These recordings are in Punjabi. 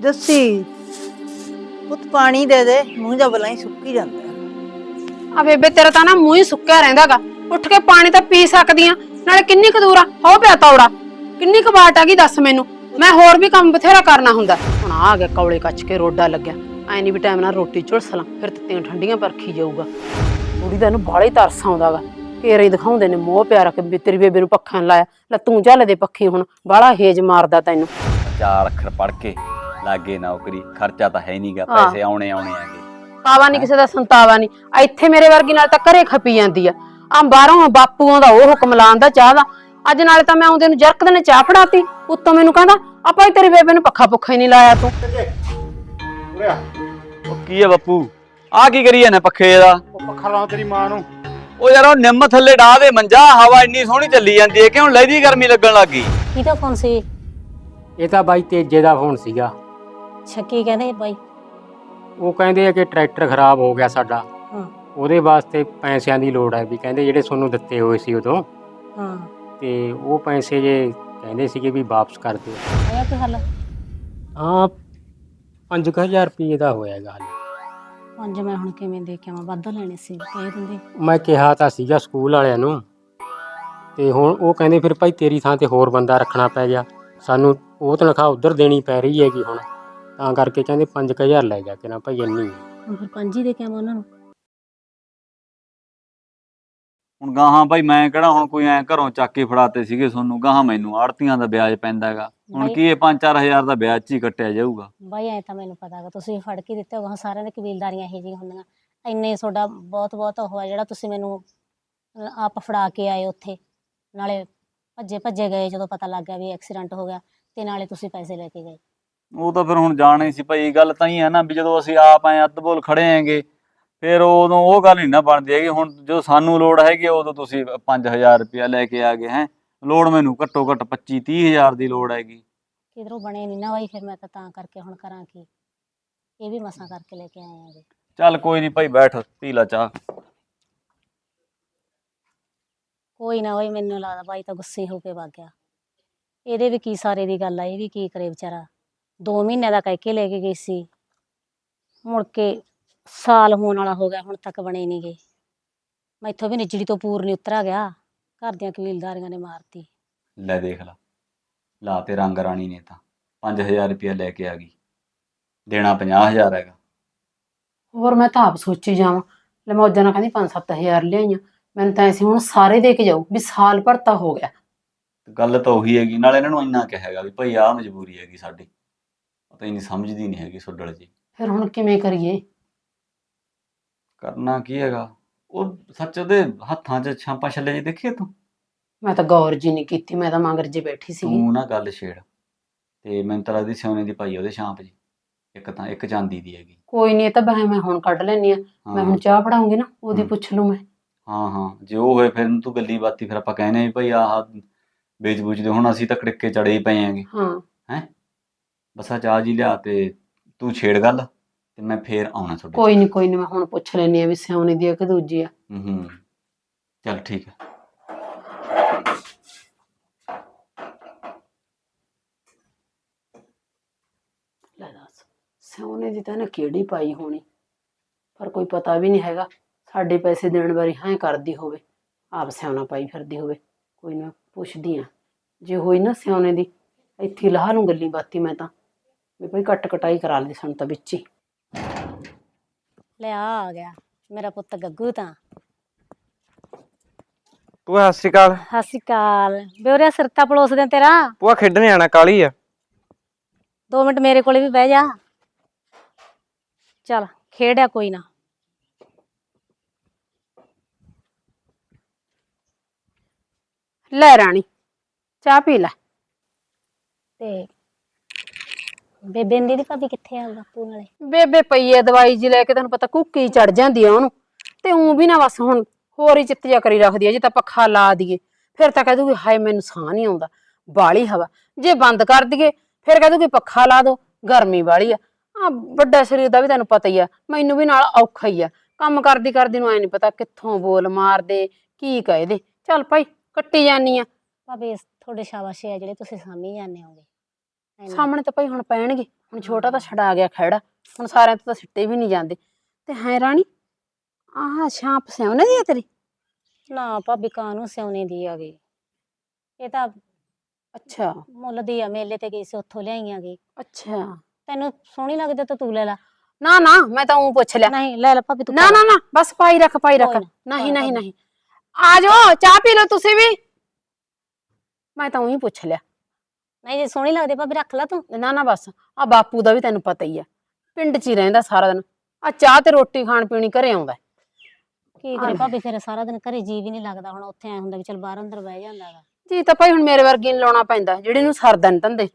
ਜੱਸੀ ਪੁੱਤ ਪਾਣੀ ਦੇ ਦੇ ਮੂੰਹ ਜਾ ਬਲਾਂ ਹੀ ਸੁੱਕੀ ਜਾਂਦਾ। ਆ ਬੇਬੇ ਤੇਰਾ ਤਾਂ ਨਾ ਮੂੰਹ ਹੀ ਸੁੱਕਿਆ ਰਹਿੰਦਾਗਾ। ਉੱਠ ਕੇ ਪਾਣੀ ਤਾਂ ਪੀ ਸਕਦੀ ਆ। ਨਾਲੇ ਕਿੰਨੀ ਕੁ ਦੂਰ ਆ? ਹੋ ਪਿਆ ਤੌੜਾ। ਕਿੰਨੀ ਕੁ ਬਾਟ ਹੈਗੀ ਦੱਸ ਮੈਨੂੰ? ਮੈਂ ਹੋਰ ਵੀ ਕੰਮ ਬਥੇਰਾ ਕਰਨਾ ਹੁੰਦਾ। ਹੁਣ ਆ ਗਿਆ ਕੌਲੇ ਕੱਚ ਕੇ ਰੋਡਾ ਲੱਗਿਆ। ਐ ਨਹੀਂ ਵੀ ਟਾਈਮ ਨਾਲ ਰੋਟੀ ਝੁਲਸ ਲਾਂ ਫਿਰ ਤੱਤੀਆਂ ਠੰਡੀਆਂ ਪਰਖੀ ਜਾਊਗਾ। ਕੁੜੀ ਦਾ ਇਹਨੂੰ ਬਾਹਲਾ ਹੀ ਤਰਸ ਆਉਂਦਾਗਾ। ਕੇਰੇ ਦਿਖਾਉਂਦੇ ਨੇ ਮੋਹ ਪਿਆਰ ਕਿ ਤੇਰੀ ਬੇਬੇ ਨੂੰ ਪੱਖਾਂ ਲਾਇਆ। ਲੈ ਤੂੰ ਚੱਲ ਦੇ ਪੱਖੀ ਹੁਣ। ਬਾਹਲਾ ਹੇਜ ਮਾਰਦਾ ਤੈਨੂੰ। ਚਾਰ ਅੱਖਰ ਪੜ ਕੇ ਲਾਗੇ ਨੌਕਰੀ ਖਰਚਾ ਤਾਂ ਹੈ ਨਹੀਂਗਾ ਹਾਂ। ਪੈਸੇ ਆਉਣੇ ਆਉਣੇ ਆਗੇ ਪਾਵਾ ਨਹੀਂ ਕਿਸੇ ਦਾ ਸੰਤਾਵਾ ਨਹੀਂ ਆ ਇੱਥੇ ਮੇਰੇ ਵਰਗੀ ਨਾਲ ਤਾਂ ਘਰੇ ਖਪੀ ਜਾਂਦੀ ਆ। ਆ ਬਾਹਰੋਂ ਬਾਪੂਆਂ ਦਾ ਉਹ ਹੁਕਮ ਲਾਉਂਦਾ ਚਾਹ ਦਾ। ਅੱਜ ਨਾਲੇ ਤਾਂ ਮੈਂ ਆਉਂਦੇ ਨੂੰ ਜਰਕ ਦੇ ਨੇ ਚਾਹ ਫੜਾਤੀ। ਉੱਤੋਂ ਮੈਨੂੰ ਕਹਿੰਦਾ ਆਪਾਂ ਹੀ ਤੇਰੀ ਬੇਬੇ ਨੂੰ ਪੱਖਾ ਪੁੱਖਾ ਹੀ ਨਹੀਂ ਲਾਇਆ ਤੂੰ। ਉਹ ਕੀ ਹੈ ਬੱਪੂ? ਆ ਕੀ ਕਰੀ ਜਾਂਦੇ ਪੱਖੇ ਦਾ? ਉਹ ਪੱਖਾ ਲਾਉਂ ਤੇਰੀ ਮਾਂ ਨੂੰ। ਉਹ ਯਾਰ ਉਹ ਨਿੰਮ ਥੱਲੇ ਢਾ ਦੇ ਮੰਜਾ ਹਵਾ ਇੰਨੀ ਸੋਹਣੀ ਚੱਲੀ ਜਾਂਦੀ ਹੈ ਕਿ ਹੁਣ ਲੈਦੀ ਗਰਮੀ ਲੱਗਣ ਲੱਗੀ ਕਿਹਦਾ ਫੋਨ ਸੀ? ਇਹ ਤਾਂ ਬਾਈ ਤੇਜੇ ਦਾ ਫੋਨ ਸੀਗਾ। ਛੱਕੀ ਕਹਿੰਦੇ ਬਾਈ। ਉਹ ਕਹਿੰਦੇ ਆ ਕਿ ਟਰੈਕਟਰ ਖਰਾਬ ਹੋ ਗਿਆ ਸਾਡਾ। ਹਾਂ। ਉਹਦੇ ਵਾਸਤੇ ਪੈਸਿਆਂ ਦੀ ਲੋੜ ਹੈ ਵੀ ਕਹਿੰਦੇ ਜਿਹੜੇ ਤੁਹਾਨੂੰ ਦਿੱਤੇ ਹੋਏ ਸੀ ਉਦੋਂ। ਹਾਂ। ਤੇ ਉਹ ਪੈਸੇ ਜੇ ਕਹਿੰਦੇ ਸੀਗੇ ਵੀ ਵਾਪਸ ਕਰ ਦਿਓ। ਆਇਆ ਕੋਈ ਹੱਲ? ਹਾਂ 5000 ਰੁਪਏ ਦਾ ਹੋਏਗਾ ਹਾਲੇ। ਪੰਜ ਮੈਂ ਹੁਣ ਕਿਵੇਂ ਦੇ ਕੇ ਆਵਾਂ ਵੱਧ ਲੈਣੇ ਸੀ ਕਹਿ ਦਿੰਦੇ। ਮੈਂ ਕਿਹਾ ਤਾਂ ਸੀਗਾ ਸਕੂਲ ਵਾਲਿਆਂ ਨੂੰ। ਤੇ ਹੁਣ ਉਹ ਕਹਿੰਦੇ ਫਿਰ ਭਾਈ ਤੇਰੀ ਥਾਂ ਤੇ ਹੋਰ ਬੰਦਾ ਰੱਖਣਾ ਪੈ ਗਿਆ। ਸਾਨੂੰ ਉਹ ਤਨਖਾਹ ਉਧਰ ਦੇਣੀ ਪੈ ਰਹੀ ਹੈਗੀ ਹੁਣ। ਤਾਂ ਕਰਕੇ ਕਹਿੰਦੇ 5000 ਲੈ ਜਾ ਕੇ ਨਾ ਭਾਈ ਇੰਨੀ। ਹੈ। ਹੁਣ ਫਿਰ ਪੰਜ ਹੀ ਦੇ ਕੇ ਆਵਾਂ ਉਹਨਾਂ ਨੂੰ। ਹੁਣ ਗਾਹਾਂ ਭਾਈ ਮੈਂ ਕਿਹੜਾ ਹੁਣ ਕੋਈ ਐ ਘਰੋਂ ਚੱਕ ਕੇ ਫੜਾਤੇ ਸੀਗੇ ਤੁਹਾਨੂੰ ਗਾਹਾਂ ਮੈਨੂੰ ਆੜਤੀਆਂ ਦਾ ਵਿਆਜ ਪੈਂਦਾ ਹੈਗਾ ਹੁਣ ਬਾਈ- ਕੀ ਇਹ 5-4000 ਦਾ ਵਿਆਜ ਚ ਹੀ ਕੱਟਿਆ ਜਾਊਗਾ। ਬਾਈ ਐ ਤਾਂ ਮੈਨੂੰ ਪਤਾ ਹੈਗਾ ਤੁਸੀਂ ਫੜ ਕੇ ਦਿੱਤੇ ਹੋਗਾ ਸਾਰਿਆਂ ਦੇ ਕਬੀਲਦਾਰੀਆਂ ਇਹੋ ਜਿਹੀਆਂ ਹੁੰਦੀਆਂ। ਇੰਨੇ ਤੁਹਾਡਾ ਬਹੁਤ ਬਹੁਤ ਉਹ ਆ ਜਿਹੜਾ ਤੁਸੀਂ ਮੈਨੂੰ ਆਪ ਫੜਾ ਕੇ ਆਏ ਉੱਥੇ। ਨਾਲੇ ਭੱਜੇ ਭੱਜੇ ਗਏ ਜਦੋਂ ਪਤਾ ਲੱਗ ਗਿਆ ਵੀ ਐਕਸੀਡੈਂਟ ਹੋ ਗਿਆ ਤੇ ਨਾਲੇ ਤੁਸੀਂ ਪੈਸੇ ਲੈ ਕੇ ਗਏ। ਉਹ ਤਾਂ ਫਿਰ ਹੁਣ ਜਾਣਾ ਹੀ ਸੀ ਭਾਈ ਗੱਲ ਤਾਂ ਹੀ ਹੈ ਨਾ ਵੀ ਜਦੋਂ ਅਸੀਂ ਆਪ ਐ ਅੱਧ ਬੋਲ ਖੜੇ ਆਂਗੇ ਫਿਰ ਉਦੋਂ ਉਹ ਗੱਲ ਨਹੀਂ ਨਾ ਬਣਦੀ ਹੈਗੀ ਹੁਣ ਜਦੋਂ ਸਾਨੂੰ ਲੋੜ ਹੈਗੀ ਉਦੋਂ ਤੁਸੀਂ 5000 ਰੁਪਇਆ ਲੈ ਕੇ ਆ ਗਏ ਹੈ। ਲੋੜ ਮੈਨੂੰ ਘੱਟੋ ਘੱਟ 25 30000 ਦੀ ਲੋੜ ਹੈਗੀ। ਕਿਧਰੋਂ ਬਣੇ ਨਹੀਂ ਨਾ ਬਾਈ ਫਿਰ ਮੈਂ ਤਾਂ ਤਾਂ ਕਰਕੇ ਹੁਣ ਕਰਾਂ ਕੀ। ਇਹ ਵੀ ਮਸਾਂ ਕਰਕੇ ਲੈ ਕੇ ਆਏ ਆਂਗੇ ਚੱਲ ਕੋਈ ਨਹੀਂ ਭਾਈ ਬੈਠ ਪੀ ਲਾ ਚਾਹ। ਕੋਈ ਨਾ ਬਾਈ ਮੈਨੂੰ ਲੱਗਦਾ ਬਾਈ ਤਾਂ ਗੁੱਸੇ ਹੋ ਕੇ ਵਗ ਗਿਆ। ਇਹਦੇ ਵੀ ਕੀ ਸਾਰੇ ਦੀ ਗੱਲ ਆ ਇਹ ਵੀ ਕੀ ਕਰੇ ਵਿਚਾਰਾ। 2 ਮਹੀਨੇ ਦਾ ਕਹਿ ਕੇ ਲੈ ਕੇ ਗਈ ਸੀ। ਮੁੜ ਕੇ ਸਾਲ ਹੋਣ ਵਾਲਾ ਹੋ ਗਿਆ ਹੁਣ ਤੱਕ ਬਣੇ ਨਹੀਂ ਗਏ ਮੈਥੋਂ ਵੀ ਨਿਜੜੀ ਤੋਂ ਪੂਰ ਨਹੀਂ ਉਤਰਾ ਗਿਆ। ਘਰ ਦੀਆਂ ਕਬੀਲਦਾਰੀਆਂ ਨੇ ਮਾਰਤੀ। ਲੈ ਦੇਖ ਲਾ ਲਾ ਤੇ ਰੰਗ ਰਾਣੀ ਨੇ ਤਾਂ। 5000 ਰੁਪਇਆ ਲੈ ਕੇ ਆ ਗਈ। ਦੇਣਾ 50000 ਹੈਗਾ। ਹੋਰ ਮੈਂ ਤਾਂ ਆਪ ਸੋਚੀ ਜਾਵਾਂ ਲੈ ਮੈਂ ਉਦੋਂ ਨਾਲ ਕਹਿੰਦੀ 5-7000 ਲਿਆਈਆਂ। ਮੈਨੂੰ ਤਾਂ ਐਸੀ ਹੁਣ ਸਾਰੇ ਦੇ ਕੇ ਜਾਊ ਵੀ ਸਾਲ ਭਰ ਤਾਂ ਹੋ ਗਿਆ। ਗੱਲ ਤਾਂ ਉਹੀ ਹੈਗੀ ਨਾਲ ਇਹਨਾਂ ਨੂੰ ਇੰਨਾ ਕਿਹਾ ਹੈਗਾ ਵੀ ਭਾਈ ਆਹ ਮਜਬੂਰੀ ਹੈਗੀ ਸਾਡੀ। ਹੀ ਨਹੀਂ ਸਮਝਦੀ ਨਹੀਂ ਹੈਗੀ ਸੁੱਡਲ ਜੀ। ਫਿਰ ਹੁਣ ਕਿਵੇਂ ਕਰੀਏ? ਕਰਨਾ ਕੀ ਹੈਗਾ? ਉਹ ਸੱਚ ਉਹਦੇ ਹੱਥਾਂ 'ਚ ਛਾਂਪਾ ਛੱਲੇ ਜੀ ਦੇਖੀਏ ਤੂੰ? ਮੈਂ ਤਾਂ ਗੌਰ ਜੀ ਨਹੀਂ ਕੀਤੀ ਮੈਂ ਤਾਂ ਮਗਰ ਜੇ ਬੈਠੀ ਸੀਗੀ। ਤੂੰ ਨਾ ਗੱਲ ਛੇੜ। ਤੇ ਮੈਨੂੰ ਤਾਂ ਲੱਗਦੀ ਸੋਨੇ ਦੀ ਪਾਈ ਉਹਦੇ ਛਾਂਪ ਜੀ। ਇੱਕ ਤਾਂ ਇੱਕ ਚਾਂਦੀ ਦੀ ਹੈਗੀ। ਕੋਈ ਨਹੀਂ ਇਹ ਤਾਂ ਬਹਿ ਮੈਂ ਹੁਣ ਕੱਢ ਲੈਣੀ ਆ ਮੈਂ ਹੁਣ ਹਾਂ। ਚਾਹ ਫੜਾਉਂਗੀ ਨਾ ਉਹਦੀ ਹਮ। ਪੁੱਛ ਲੂ ਮੈਂ। ਹਾਂ ਹਾਂ। ਜੇ ਉਹ ਹੋਏ ਫਿਰ ਤੂੰ ਗੱਲੀ ਬਾਤੀ ਫਿਰ ਆਪਾਂ ਕਹਿੰਦੇ ਵੀ ਭਾਈ ਆਹ ਵੇਚ ਬੂਚ ਦੇ ਹੁਣ ਅਸੀਂ ਤਾਂ ਕੜਿੱਕੇ ਚੜੇ ਹੀ ਪਏ ਆਂਗੇ ਹਾਂ। ਬਸ ਆ ਚਾਹ ਜੀ ਲਿਆ ਤੇ ਤੂੰ ਛੇੜ ਗੱਲ ਤੇ ਮੈਂ ਫੇਰ ਆਉਣਾ ਤੁਹਾਡੇ ਕੋਈ ਨਹੀਂ ਕੋਈ ਨਹੀਂ ਮੈਂ ਹੁਣ ਪੁੱਛ ਲੈਣੀ ਆ ਵੀ ਸਿਆਉਣੀ ਦੀ ਆ ਕਿ ਦੂਜੀ ਆ। ਹੂੰ ਹੂੰ। ਚੱਲ ਠੀਕ ਹੈ ਲੈ ਦੱਸ ਸਿਆਉਣੇ ਦੀ ਤਾਂ ਨਾ ਕਿਹੜੀ ਪਾਈ ਹੋਣੀ? ਪਰ ਕੋਈ ਪਤਾ ਵੀ ਨਹੀਂ ਹੈਗਾ ਸਾਡੇ ਪੈਸੇ ਦੇਣ ਵਾਰੀ ਹਾਂ ਕਰਦੀ ਹੋਵੇ ਆਪ ਸਿਆਉਣਾ ਪਾਈ ਫਿਰਦੀ ਹੋਵੇ। ਕੋਈ ਨਾ ਪੁੱਛਦੀ ਆ ਜੇ ਹੋਈ ਨਾ ਸਿਆਉਣੇ ਦੀ ਇੱਥੇ ਲਾਹ ਨੂੰ ਗੱਲੀ ਬਾਤੀ ਮੈਂ ਤਾਂ। ਵੀ ਭਾਈ ਕੱਟ ਕਟਾਈ ਕਰਾ ਲਈ ਸਾਨੂੰ ਤਾਂ ਵਿੱਚ ਹੀ। ਲੈ ਆ ਆ ਗਿਆ ਮੇਰਾ ਪੁੱਤ ਗੱਗੂ ਤਾਂ। ਭੂਆ ਸਤਿ ਸ਼੍ਰੀ ਅਕਾਲ। ਸਤਿ ਸ਼੍ਰੀ ਅਕਾਲ। ਬਿਉਰਿਆ ਸਿਰਤਾ ਪਲੋਸਦੇ ਤੇਰਾ? ਭੂਆ ਖੇਡਣ ਆਣਾ ਕਾਲੀ ਆ? 2 ਮਿੰਟ ਮੇਰੇ ਕੋਲੇ ਵੀ ਬਹਿ ਜਾ। ਚਲ ਖੇਡਿਆ ਕੋਈ ਨਾ। ਲੈ ਰਾਣੀ ਚਾਹ ਪੀ ਲੈ। ਤੇ ਬੇਬੇ ਦੀ ਦੀ ਭਾਬੀ ਕਿੱਥੇ ਆ ਬਾਪੂ ਨਾਲੇ। ਬੇਬੇ ਪਈ ਐ ਦਵਾਈ ਜੀ ਲੈ ਕੇ ਤੈਨੂੰ ਪਤਾ ਕੁੱਕੀ ਚੜ ਜਾਂਦੀ ਆ ਉਹਨੂੰ। ਤੇ ਉਂ ਵੀ ਨਾ ਬਸ ਹੁਣ ਹੋਰ ਹੀ ਚਿੱਤ ਜਿਹਾ ਕਰੀ ਰੱਖਦੀ ਆ ਜੇ ਤਾਂ ਪੱਖਾ ਲਾ ਦਈਏ। ਫਿਰ ਤਾਂ ਕਹਿ ਦੂਗੀ ਹਾਏ ਮੈਨੂੰ ਸਾਹ ਨਹੀਂ ਆਉਂਦਾ। ਬਾਲੀ ਹਵਾ। ਜੇ ਬੰਦ ਕਰ ਦਈਏ ਫਿਰ ਕਹਿ ਦੂਗੀ ਪੱਖਾ ਲਾ ਦੋ ਗਰਮੀ ਵਾਲੀ ਆ। ਆ ਵੱਡਾ ਸਰੀਰ ਦਾ ਵੀ ਤੈਨੂੰ ਪਤਾ ਹੀ ਆ ਮੈਨੂੰ ਵੀ ਨਾਲ ਔਖਾ ਹੀ ਆ। ਕੰਮ ਕਰਦੀ ਕਰਦੀ ਨੂੰ ਐ ਨਹੀਂ ਪਤਾ ਕਿੱਥੋਂ ਬੋਲ ਮਾਰਦੇ ਕੀ ਕਹਦੇ। ਚੱਲ ਭਾਈ ਕੱਟੀ ਜਾਨੀ ਆ। ਭਾਬੀ ਤੁਹਾਡੇ ਸ਼ਾਬਾਸ਼ ਹੈ ਜਿਹੜੇ ਤੁਸੀਂ ਸਾਮੀ ਜਾਂਦੇ ਹੋਗੇ। ਸਾਹਮਣੇ ਤਾਂ ਭਾਈ ਹੁਣ ਪੈਣਗੇ ਹੁਣ ਛੋਟਾ ਤਾਂ ਛਡਾ ਗਿਆ ਖੜਾ ਹੁਣ ਸਾਰਿਆਂ ਤੋਂ ਤਾਂ ਸਿੱਟੇ ਵੀ ਨਹੀਂ ਜਾਂਦੇ। ਤੇ ਹੈ ਰਾਣੀ ਆਹ ਛਾਂਪ ਸਿਉਣੇ ਦੀ ਆ ਤੇਰੀ? ਨਾ ਭਾਬੀ ਕਾਹਨੂੰ ਸਿਉਣੇ ਦੀ ਆ ਗਈ? ਇਹ ਤਾਂ ਅੱਛਾ। ਮੁੱਲ ਦੀ ਆ ਮੇਲੇ ਤੇ ਗਈ ਸੀ ਉੱਥੋਂ ਲਿਆਈਆਂ ਗਈ। ਅੱਛਾ। ਤੈਨੂੰ ਸੋਹਣੀ ਲੱਗਦੀ ਤਾਂ ਤੂੰ ਲੈ ਲੈ। ਨਾ ਨਾ ਮੈਂ ਤਾਂ ਉਹ ਪੁੱਛ ਲਿਆ। ਨਹੀਂ ਲੈ ਲੈ ਭਾਬੀ ਤੂੰ ਨਾ ਨਾ ਨਾ ਬਸ ਪਾਈ ਰੱਖ ਪਾਈ ਰੱਖ। ਨਹੀਂ ਨਹੀਂ। ਨਹੀਂ। ਆ ਜਾਓ ਚਾਹ ਪੀ ਲਓ ਤੁਸੀਂ ਵੀ। ਮੈਂ ਤਾਂ ਉਹੀ ਪੁੱਛ ਲਿਆ। ਨਹੀਂ ਜੇ ਸੋਹਣੀ ਲੱਗਦੀ ਭਾਬੀ ਰੱਖ ਲੈ ਤੂੰ। ਨਾ ਨਾ ਬਸ ਆ ਬਾਪੂ ਦਾ ਵੀ ਤੈਨੂੰ ਪਤਾ ਹੀ ਆ। ਪਿੰਡ 'ਚ ਹੀ ਰਹਿੰਦਾ ਸਾਰਾ ਦਿਨ। ਆ ਚਾਹ ਤੇ ਰੋਟੀ ਖਾਣ ਪੀਣੀ ਘਰੇ ਆਉਂਦਾ। ਕੀ ਕਰੇ ਲੈ। ਭਾਬੀ ਫਿਰ ਸਾਰਾ ਦਿਨ ਘਰੇ ਜੀ ਵੀ ਨਹੀਂ ਲੱਗਦਾ। ਹੁਣ ਉੱਥੇ ਐ ਹੁੰਦਾ ਵੀ ਚਲ ਬਾਹਰ ਅੰਦਰ ਬਹਿ ਜਾਂਦਾ ਗਾ ਜੀ ਤਾਂ ਭਾਈ ਹੁਣ ਮੇਰੇ ਵਰਗੀ ਨੂੰ ਲਾਉਣਾ ਪੈਂਦਾ ਜਿਹੜੇ ਨੂੰ ਸਰਦਾ ਨੀ ਧੰਦੇ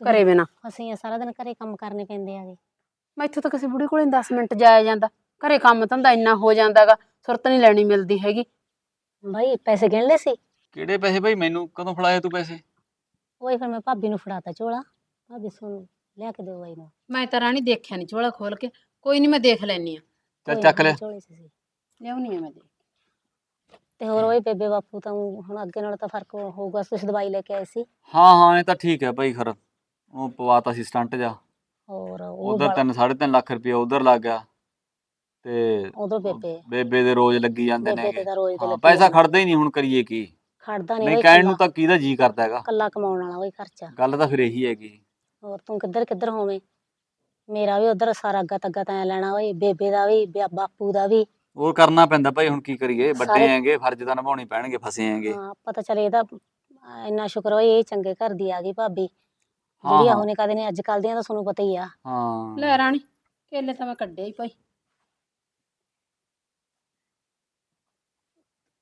ਘਰੇ ਬਿਨਾ। ਅਸੀਂ ਆ ਸਾਰਾ ਦਿਨ ਘਰੇ ਕੰਮ ਕਰਨੇ ਪੈਂਦੇ ਆਗੇ ਮੈਥੋਂ ਤਾਂ ਕਿਸੇ ਬੁੜੀ ਕੋਲੇ 10 ਮਿੰਟ ਜਾਇਆ ਜਾਂਦਾ। ਘਰੇ ਕੰਮ ਧੰਦਾ ਇੰਨਾ ਹੋ ਜਾਂਦਾਗਾ ਸੁਰਤ ਨਹੀਂ ਲੈਣੀ ਮਿਲਦੀ ਹੈਗੀ। ਭਾਈ ਪੈਸੇ ਗਿਣ ਲਏ ਸੀ? ਕਿਹੜੇ ਪੈਸੇ ਭਾਈ? ਮੈਨੂੰ ਕਦੋਂ ਫੜਾਏ ਤੂੰ ਪੈਸੇ? ਉਹੀ ਫਿਰ ਮੈਂ ਭਾਬੀ ਨੂੰ ਫੜਾਤਾ ਝੋਲਾ ਭਾਬੀ ਸੁਣ ਲਿਆ ਕੇ ਦਿਓ ਬਾਈ ਨੂੰ। ਮੈਂ ਤਾਂ ਰਾਣੀ ਦੇਖਿਆ ਨਹੀਂ ਝੋਲਾ ਖੋਲ ਕੇ ਕੋਈ ਨਹੀਂ ਮੈਂ ਦੇਖ ਲੈਣੀ ਆ ਚੱਲ ਚੱਕ ਲੈ। ਝੋਲੇ 'ਚ ਸੀ। ਲਿਆਉਣੀ ਆ ਮੈਂ ਦੇਖ। ਤੇ ਹੋਰ ਉਹੀ ਬੇਬੇ ਬਾਪੂ ਤਾਂ ਊਂ ਹੁਣ ਅੱਗੇ ਨਾਲ ਤਾਂ ਫ਼ਰਕ ਹੋਊਗਾ ਤੁਸੀਂ ਦਵਾਈ ਲੈ ਕੇ ਆਏ ਸੀ। ਹਾਂ ਹਾਂ ਇਹ ਤਾਂ ਠੀਕ ਹੈ ਭਾਈ ਖਰ। ਉਹ ਪਵਾਤਾ ਸੀ ਸਟੰਟ ਜਾ ਹੋਰ ਉਹ ਉਧਰ 3 3.5 ਲੱਖ ਰੁਪਏ ਉਧਰ ਲੱਗ ਗਿਆ। ਤੇ ਉਧਰ ਬੇਬੇ। ਬੇਬੇ ਦੇ ਰੋਜ਼ ਲੱਗੀ ਜਾਂਦੇ ਬੇਬੇ ਨੇ ਤਾਂ ਰੋਜ਼ ਦੇ ਹਾਂ ਲੱਗੀ ਪੈਸਾ ਜਾਂਦਾ। ਖੜਦਾ ਹੀ ਨਹੀਂ ਹੁਣ ਕਰੀਏ ਕੀ। ਖੜਦਾ ਨਹੀਂ ਨਹੀਂ ਕਹਿਣ ਨੂੰ ਤਾਂ ਕਿਹਦਾ ਜੀ ਕਰਦਾ ਹੈਗਾ? ਕੱਲਾ ਕਮਾਉਣ ਵਾਲਾ ਉਹੀ ਖਰਚਾ। ਗੱਲ ਤਾਂ ਫਿਰ ਇਹੀ ਹੈਗੀ। ਹੋਰ ਤੂੰ ਕਿੱਧਰ ਕਿੱਧਰ ਹੋਵੇਂ? ਮੇਰਾ ਵੀ ਉਧਰ ਸਾਰਾ ਅੱਗਾ ਤੱਗਾ ਤਾਂ ਲੈਣਾ ਓਏ ਬੇਬੇ ਦਾ ਵੀ ਬਿਆ- ਬਾਪੂ ਦਾ ਵੀ। ਉਹ ਕਰਨਾ ਪੈਂਦਾ ਭਾਈ ਹੁਣ ਕੀ ਕਰੀਏ? ਵੱਡੇ ਸਾਰੇ- ਹੈਗੇ ਫਰਜ਼ ਤਾਂ ਨਿਭਾਉਣੇ ਪੈਣਗੇ ਫਸੇ ਹੈਗੇ। ਹਾਂ ਪਤਾ ਚੱਲੇ ਇਹਦਾ ਅਹ ਇੰਨਾ ਸ਼ੁਕਰ ਹੋਏ ਇਹ ਚੰਗੇ ਘਰ ਦੀ ਆ ਗਈ ਭਾਬੀ। ਹਾਂ, ਜਿਹੜੀ ਹਾਂ। ਆਹੋ ਨੇ ਕਦੇ ਨੇ ਅੱਜ ਕੱਲ ਦੀਆਂ ਤਾਂ ਤੁਹਾਨੂੰ ਪਤਾ ਹੀ ਆ। ਹਾਂ। ਲੈ ਰਾਣੀ ਕੇਲੇ ਤਾਂ ਮੈਂ ਕੱਢਿਆ ਹੀ ਭਾਈ।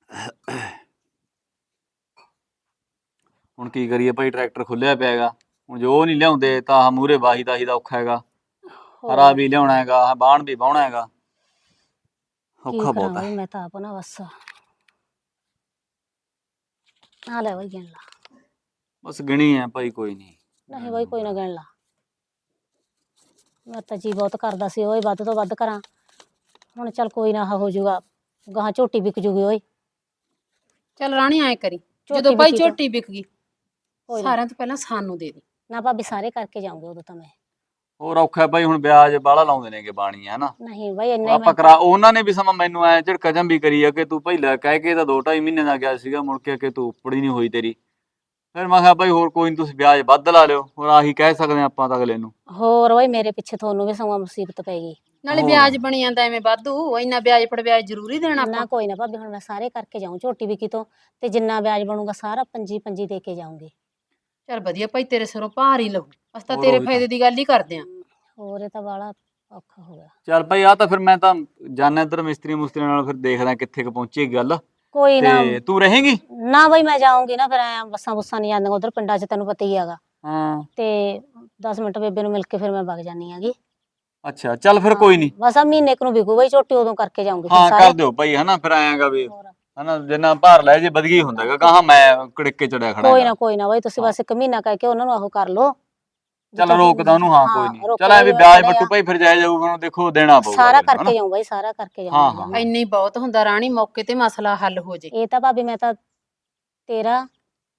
ਹੁਣ ਕੀ ਕਰੀਏ ਭਾਈ ਟਰੈਕਟਰ ਖੁੱਲਿਆ ਪਿਆ ਹੈਗਾ। ਹੁਣ ਜੋ ਉਹ ਨਹੀਂ ਲਿਆਉਂਦੇ ਤਾਂ ਆਹ ਮੂਰੇ ਬਾਹੀ ਦਾ ਹੀ ਦਾ ਔਖਾ ਹੈਗਾ। ਹਰਾ ਵੀ ਲਿਆਉਣਾ ਹੈਗਾ ਆਹ ਬਾਣ ਵੀ ਬਾਉਣਾ ਹੈਗਾ। ਔਖਾ ਬਹੁਤ ਹੈ। ਮੈਂ ਤਾਂ ਆਪ ਨਾ ਬਸ। ਆ ਲੈ ਬਈ ਗਿਣ ਲਾ। ਬਸ ਗਿਣੀ ਹੈ ਭਾਈ ਕੋਈ ਨਹੀਂ। ਨਹੀਂ ਬਈ ਕੋਈ ਨਾ ਗਿਣ ਲਾ। ਮੈਂ ਤਾਂ ਜੀ ਬਹੁਤ ਕਰਦਾ ਸੀ ਓਏ ਵੱਧ ਤੋਂ ਵੱਧ ਕਰਾਂ। ਹੁਣ ਚੱਲ ਕੋਈ ਨਾ ਆਹ ਹੋ ਜਾਊਗਾ। ਗਾਂ ਝੋਟੀ ਵਿਕ ਜੂਗੀ ਓਏ। ਚੱਲ ਰਾਣੀ ਐ ਕਰੀ। ਝੋਟੀ ਜਦੋਂ ਭਾਈ ਵਿਕੀ ਤਾਂ- ਝੋਟੀ ਵਿਕ ਗਈ ਕੋਈ ਨਾ। ਸਾਰਿਆਂ ਤੋਂ ਪਹਿਲਾਂ ਸਾਨੂੰ ਦੇ ਦੇ। ਨਾ ਭਾਬੀ ਸਾਰੇ ਕਰਕੇ ਜਾਉਂਗੇ ਉਦੋਂ ਤਾਂ ਮੈਂ। ਹੋਰ ਔਖਾ ਹੈ ਭਾਈ ਹੁਣ ਵਿਆਜ ਬਾਹਲਾ ਲਾਉਂਦੇ ਨੇਗੇ ਬਾਣੀ ਹੈ ਨਾ? ਨਹੀਂ ਬਈ ਇੰਨਾ ਹੀ ਆਪਾਂ ਮੈਂ ਕਰਾ ਉਹਨਾਂ ਨੇ ਵੀ ਸਮਾਂ ਮੈਨੂੰ ਐ ਝੜਕਾ ਜੰਮ ਵੀ ਕਰੀ ਆ ਕਿ ਤੂੰ ਪਹਿਲਾਂ ਕਹਿ ਕੇ ਤਾਂ 2.5 ਮਹੀਨੇ ਦਾ ਗਿਆ ਸੀਗਾ ਮੁੜ ਕੇ ਕਿ ਤੂੰ ਉੱਪੜ ਨਹੀਂ ਹੋਈ ਤੇਰੀ। ਫਿਰ ਮੈਂ ਕਿਹਾ ਭਾਈ ਹੋਰ ਕੋਈ ਨਹੀਂ ਤੁਸੀਂ ਵਿਆਜ ਵੱਧ ਲਾ ਲਿਓ। ਹੋਰ ਆਹੀ ਕਹਿ ਸਕਦੇ ਹਾਂ ਆਪਾਂ ਤਾਂ ਅਗਲੇ ਨੂੰ। ਹੋਰ ਓਏ ਮੇਰੇ ਪਿੱਛੇ ਤੁਹਾਨੂੰ ਵੀ ਸਮਾਂ ਮੁਸੀਬਤ ਪੈ ਗਈ। ਨਾਲੇ ਹੋਰ। ਵਿਆਜ ਬਣੀ ਜਾਂਦਾ ਐਵੇਂ ਵਾਧੂ ਇੰਨਾ ਵਿਆਜ ਪੜ ਵਿਆਜ ਜ਼ਰੂਰੀ ਦੇਣਾ ਨਾ ਆਪਾਂ। ਕੋਈ ਨਾ ਭਾਬੀ ਹੁਣ ਮੈਂ ਸਾਰੇ ਕਰਕੇ ਜਾਉਂ ਝੋਟੀ ਵਿਕੀ ਤੋਂ ਤੇ ਜਿੰਨਾ ਵਿਆਜ ਬਣੂਗਾ ਸਾਰਾ ਪੰਜੀ ਪੰਜੀ ਦੇ ਕੇ ਜਾਉਂਗੀ ਚੱਲ ਵਧੀਆ ਭਾਈ ਤੇਰੇ ਸਿਰੋਂ ਭਾਰ ਹੀ ਲਹੂ ਅਸੀਂ ਤਾਂ ਹੋਰ ਤੇਰੇ ਉਹੀ ਤਾਂ। ਫਾਇਦੇ ਦੀ ਗੱਲ ਹੀ ਕਰਦੇ ਆਂ ਹੋਰ ਇਹ ਤਾਂ ਬਾਲਾ ਔਖਾ ਹੋ ਗਿਆ। ਚੱਲ ਭਾਈ ਆ ਤਾਂ ਫਿਰ ਮੈਂ ਤਾਂ ਜਾਣਾ ਇੱਧਰ ਮਿਸਤਰੀ ਮੁਸਤਰੀ ਨਾਲ ਫਿਰ ਦੇਖਦਾ ਕਿੱਥੇ ਕੁ ਪਹੁੰਚੀ ਗੱਲ। ਕੋਈ ਨਾ। ਤੇ ਤੂੰ ਰਹੇਂਗੀ? ਨਾ ਬਈ ਮੈਂ ਜਾਊਂਗੀ ਨਾ ਫਿਰ ਐ ਬੱਸਾਂ ਬੁੱਸਾਂ ਨਹੀਂ ਜਾਂਦੀਆਂ। ਉਧਰ ਪਿੰਡਾਂ 'ਚ ਤੈਨੂੰ ਪਤਾ ਹੀ ਹੈਗਾ। ਹਾਂ। ਤੇ 10 ਮਿੰਟ ਬੇਬੇ ਨੂੰ ਮਿਲ ਕੇ ਫਿਰ ਮੈਂ ਵਗ ਜਾਨੀ ਹੈਗੀ। ਅੱਛਾ ਚੱਲ ਫਿਰ ਕੋਈ ਨਹੀਂ। ਬਸ ਆ ਮਹੀਨੇ ਕੁ ਨੂੰ ਵਿਕੂ ਬਈ ਝੋਟੀ ਉਦੋਂ ਕਰਕੇ ਜਾਊਂਗੀ ਫਿਰ ਹਾਂ ਸਾਰੇ। ਕਰ ਦਿਓ ਭਾਈ ਹਨਾ? ਫਿਰ ਵੀ। ਹੋਰ। ਹਨਾ ਜਿੰਨਾ ਭਾਰ ਲੈ ਜੇ ਵਧਗੀ ਹੁੰਦਾਗਾ ਕਹਾ ਮੈਂ ਕੜਿੱਕੇ ਚੜਿਆ ਖੜਾ ਕੋਈ। ਨਾ ਕੋਈ ਨਾ ਬਈ ਤੁਸੀਂ ਬਸ ਇੱਕ ਮਹੀਨਾ ਕਹਿ ਕੇ ਉਹਨਾਂ ਨੂੰ ਆਹੋ ਕਰ ਲਓ ਚੱਲ ਰੋਕਦਾ ਉਹਨੂੰ ਹਾਂ ਕੋਈ ਨਹੀਂ ਚੱਲ ਐ ਵੀ ਵੀ ਵਿਆਜ ਬੱਟੂ। ਭਾਈ ਫਿਰ ਜਾਇ ਜਾਊਗਾ ਉਹਨੂੰ ਦੇਖੋ ਦੇਣਾ ਪਊਗਾ ਸਾਰਾ ਕਰਕੇ? ਜਾਊਂ ਬਈ ਸਾਰਾ ਕਰਕੇ ਹਾਂ। ਇੰਨੀ ਬਹੁਤ ਹੁੰਦਾ ਰਾਣੀ ਮੌਕੇ ਤੇ ਮਸਲਾ ਹੱਲ ਹੋ ਜੇ ਇਹ ਤਾਂ ਭਾਬੀ ਮੈਂ ਤਾਂ ਤੇਰਾ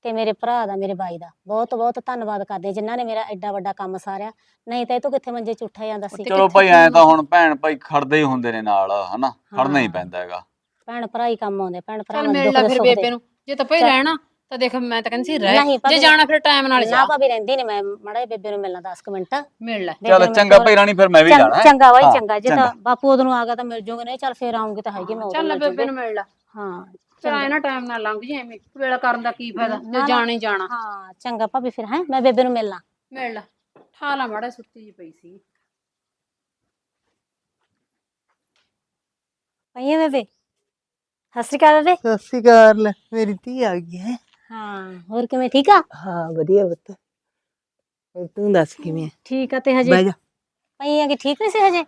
ਤੇ ਮੇਰੇ ਭਰਾ ਦਾ ਮੇਰੇ ਬਾਈ ਦਾ ਬਹੁਤ ਬਹੁਤ ਧੰਨਵਾਦ ਕਰਦੇ ਜਿਨ੍ਹਾਂ ਨੇ ਮੇਰਾ ਐਡਾ ਵੱਡਾ ਕੰਮ ਸਾਰਿਆ ਨਹੀਂ ਤਾਂ ਇਹ ਤੋਂ ਕਿੱਥੇ ਮੰਜੇ ਚ ਉੱਠਿਆ ਜਾਂਦਾ ਸੀ ਚਲੋ ਭਾਈ ਐ ਤਾਂ ਹੋਣਾ? ਭੈਣ ਭਾਈ ਖੜਦੇ ਹੀ ਹੁੰਦੇ ਨੇ ਨਾਲ ਹਨਾ ਖੜਨਾ ਹੀ ਹਾਂ। ਪੈਂਦਾ ਹੈਗਾ ਭੈਣ ਭਰਾ ਹੀ ਕੰਮ ਆਉਂਦੇ ਭੈਣ ਭਰਾ ਚੱਲ ਮਿਲ ਲੈ ਫਿਰ ਬੇਬੇ ਨੂੰ। ਜੇ ਤਾਂ ਭਾਈ ਚੱਲ। ਰਹਿਣਾ ਤਾਂ ਦੇਖ ਮੈਂ ਤਾਂ ਕਹਿੰਦੀ ਸੀ ਰਹਿ। ਜੇ ਜਾਣਾ ਫਿਰ ਟਾਈਮ ਨਾਲ ਨਾ ਜਾ ਭਾਬੀ ਰਹਿੰਦੀ ਨਹੀਂ ਮੈਂ ਮੜਾ ਬੇਬੇ ਨੂੰ ਮਿਲਣਾ 10 ਮਿੰਟ। ਮਿਲ ਲੈ। ਚੱਲ ਨੂੰ ਚੰਗਾ ਭਾਈ ਰਾਣੀ ਫਿਰ ਮੈਂ ਵੀ ਜਾਣਾ। ਚੰਗਾ ਬਾਈ ਚੰਗਾ। ਜੇ ਤਾਂ ਬਾਪੂ ਉਦੋਂ ਨੂੰ ਆ ਗਿਆ ਤਾਂ ਮਿਲ ਜੂਗੇ ਨਹੀਂ ਚੱਲ ਫੇਰ ਆਉਂਗੇ ਤਾਂ ਹੈਗੀ ਮੈਂ ਚੱਲ ਬੇਬੇ ਨੂੰ ਮਿਲ ਲੈ। ਹਾਂ ਆਏ ਨਾ ਟਾਈਮ ਨਾਲ ਲੰਘ ਜੇ ਐਵੇਂ ਵੇਲਾ ਕਰਨ ਦਾ ਕੀ ਫਾਇਦਾ ਨਾ, ਜੇ ਨਾ। ਜਾਣਾ ਹੀ ਜਾਣਾ। ਹਾਂ ਚੰਗਾ ਭਾਬੀ ਫਿਰ ਹੈ? ਮੈਂ ਬੇਬੇ ਨੂੰ ਮਿਲਣਾ ਮਿਲ ਲੈ। ਠਾਲਾ ਮਾੜਾ ਸੁੱਤੀ ਜੀ ਪਈ ਸੀ। ਪਈਏ ਬੇਬੇ? ਸਤਿ ਸ਼੍ਰੀ ਅਕਾਲ ਬੇਬੇ ਸਤਿ ਸ਼੍ਰੀ ਅਕਾਲ ਲੈ, ਮੇਰੀ ਧੀ ਆ ਗਈ ਹੈ। ਹਾਂ ਹੋਰ ਕਿਵੇਂ ਠੀਕ ਆ? ਹਾਂ ਵਧੀਆ ਪੁੱਤ। ਹੋਰ ਤੂੰ ਦੱਸ ਕਿਵੇਂ ਹੈ ਠੀਕ ਆ ਤੇ ਹਜੇ? ਬਹਿ ਜਾ। ਪਈ ਆ ਕਿ ਠੀਕ ਨਹੀਂ ਸੀ ਹਜੇ?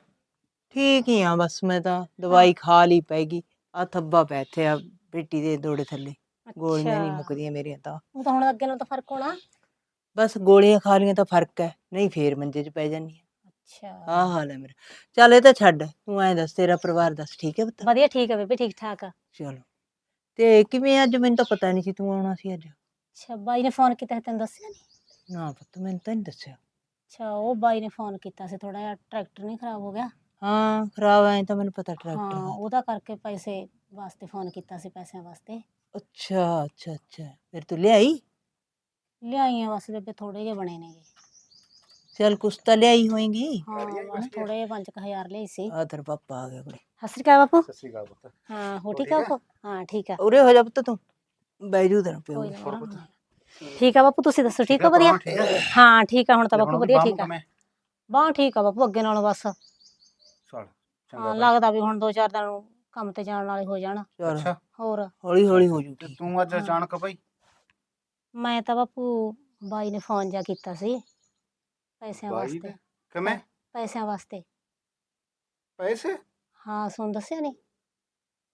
ਠੀਕ ਹੀ ਆ ਬਸ ਮੈਂ ਤਾਂ ਦਵਾਈ ਖਾ ਲਈ ਪੈਗੀ ਆ ਥੱਬਾ ਪੈ ਇੱਥੇ ਆ ਬੇਟੀ ਦੇ ਦੋੜੇ ਥੱਲੇ। ਗੋਲੀਆਂ ਨਹੀਂ ਅੱਛਾ। ਮੁੱਕਦੀਆਂ ਮੇਰੀਆਂ ਤਾਂ। ਉਹ ਤਾਂ ਹੁਣ ਅੱਗੇ ਨਾਲ ਤਾਂ ਫ਼ਰਕ ਹੋਣਾ। ਬਸ ਗੋਲੀਆਂ ਖਾ ਲੀਆਂ ਤਾਂ ਫ਼ਰਕ ਹੈ ਨਹੀਂ ਫੇਰ ਮੰਜੇ 'ਚ ਪੈ ਜਾਨੀ ਆ ਅੱਛਾ। ਆਹ ਹਾਲ ਹੈ ਮੇਰਾ। ਚੱਲ ਇਹ ਤਾਂ ਛੱਡ ਤੂੰ ਐਂ ਦੱਸ ਤੇਰਾ ਪਰਿਵਾਰ ਦੱਸ ਠੀਕ ਹੈ ਪੁੱਤ? ਵਧੀਆ ਠੀਕ ਆ ਬੇਬੇ ਠੀਕ ਠਾਕ ਆ। ਚਲੋ। ਤੇ ਕਿਵੇਂ ਅੱਜ? ਮੈਨੂੰ ਤਾਂ ਪਤਾ ਨਹੀਂ ਸੀ ਤੂੰ ਆਉਣਾ ਸੀ ਅੱਜ। ਅੱਛਾ ਬਾਈ ਨੇ ਫੋਨ ਕੀਤਾ ਸੀ, ਤੈਨੂੰ ਦੱਸਿਆ ਨਹੀਂ ਨਾ ਪੁੱਤ ਮੈਨੂੰ ਤਾਂ ਨਹੀਂ ਦੱਸਿਆ। ਅੱਛਾ ਉਹ ਬਾਈ ਨੇ ਫੋਨ ਕੀਤਾ ਸੀ ਥੋੜਾ ਜਿਹਾ ਟਰੈਕਟਰ ਨਹੀਂ ਖਰਾਬ ਹੋ ਗਿਆ? ਹਾਂ ਖਰਾਬ ਐ ਤਾਂ ਮੈਨੂੰ ਪਤਾ ਟਰੈਕਟਰ ਹਾਂ ਦਾ। ਉਹਦਾ ਕਰਕੇ ਪੈਸੇ ਵਾਸਤੇ ਫੋਨ ਕੀਤਾ ਸੀ ਪੈਸਿਆਂ ਵਾਸਤੇ। ਅੱਛਾ ਅੱਛਾ ਅੱਛਾ। ਫਿਰ ਤੂੰ ਲਿਆਈ? ਲਿਆਈਆਂ ਬਸ ਬੇਬੇ ਥੋੜੇ ਜਿਹੇ ਬਣੇ ਨੇਗੇ। ਚੱਲ ਕੁਛ ਤਾਂ ਲਿਆਈ ਹੋਏਗੀ। ਹਾਂ ਬਸ ਥੋੜੇ ਜਿਹੇ 5000 ਲਈ ਸੀ। ਆ ਤੇਰਾ ਪਾਪਾ ਆ ਗਿਆ ਕੋਲੇ। ਸਤਿ ਸ਼੍ਰੀ ਅਕਾਲ ਬਾਪੂ। ਸਤਿ ਸ਼੍ਰੀ ਅਕਾਲ ਪੁੱਤ। ਹਾਂ ਹੋ ਠੀਕ ਆ? ਬਾਪੂ? ਹਾਂ ਠੀਕ ਆ। ਉਰੇ ਹੋ ਜਾ ਪੁੱਤ ਤੂੰ ਬੈਜੂ ਤੇਰਾ ਪਿਓ। ਕੋਈ ਨਾ। ਠੀਕ ਆ ਬਾਪੂ ਤੁਸੀਂ ਦੱਸੋ ਠੀਕ ਹੋ ਵਧੀਆ? ਹਾਂ ਠੀਕ ਆ ਹੁਣ ਤਾਂ ਬਾਪੂ ਵਧੀਆ ਠੀਕ ਆ। ਬਾਹ ਠੀਕ ਆ ਬਾਪੂ ਅੱਗੇ ਨਾਲੋਂ ਬਸ। ਹਾਂ ਲੱਗਦਾ ਵੀ ਹੁਣ ਦੋ ਚਾਰ ਦਿਨ ਕੰਮ ਤੇ ਜਾਣ ਵਾਲੇ ਹੋ ਜਾਣ। ਚੱਲ। ਹੋਰ? ਹੌਲੀ ਹੌਲੀ ਹੋ ਜੂ ਤੇ ਠੀਕ। ਤੂੰ ਅੱਜ ਅਚਾਨਕ ਭਾਈ ਮੈਂ ਤਾਂ ਬਾਪੂ ਬਾਈ ਨੇ ਫੋਨ ਜਾ ਕੀਤਾ ਸੀ। ਪੈਸਿਆਂ ਬਾਈ ਵਾਸਤੇ? ਕਿਵੇਂ? ਪੈਸਿਆਂ ਵਾਸਤੇ। ਪੈਸੇ? ਹਾਂ ਸੁਣ ਦੱਸਿਆ ਨਹੀਂ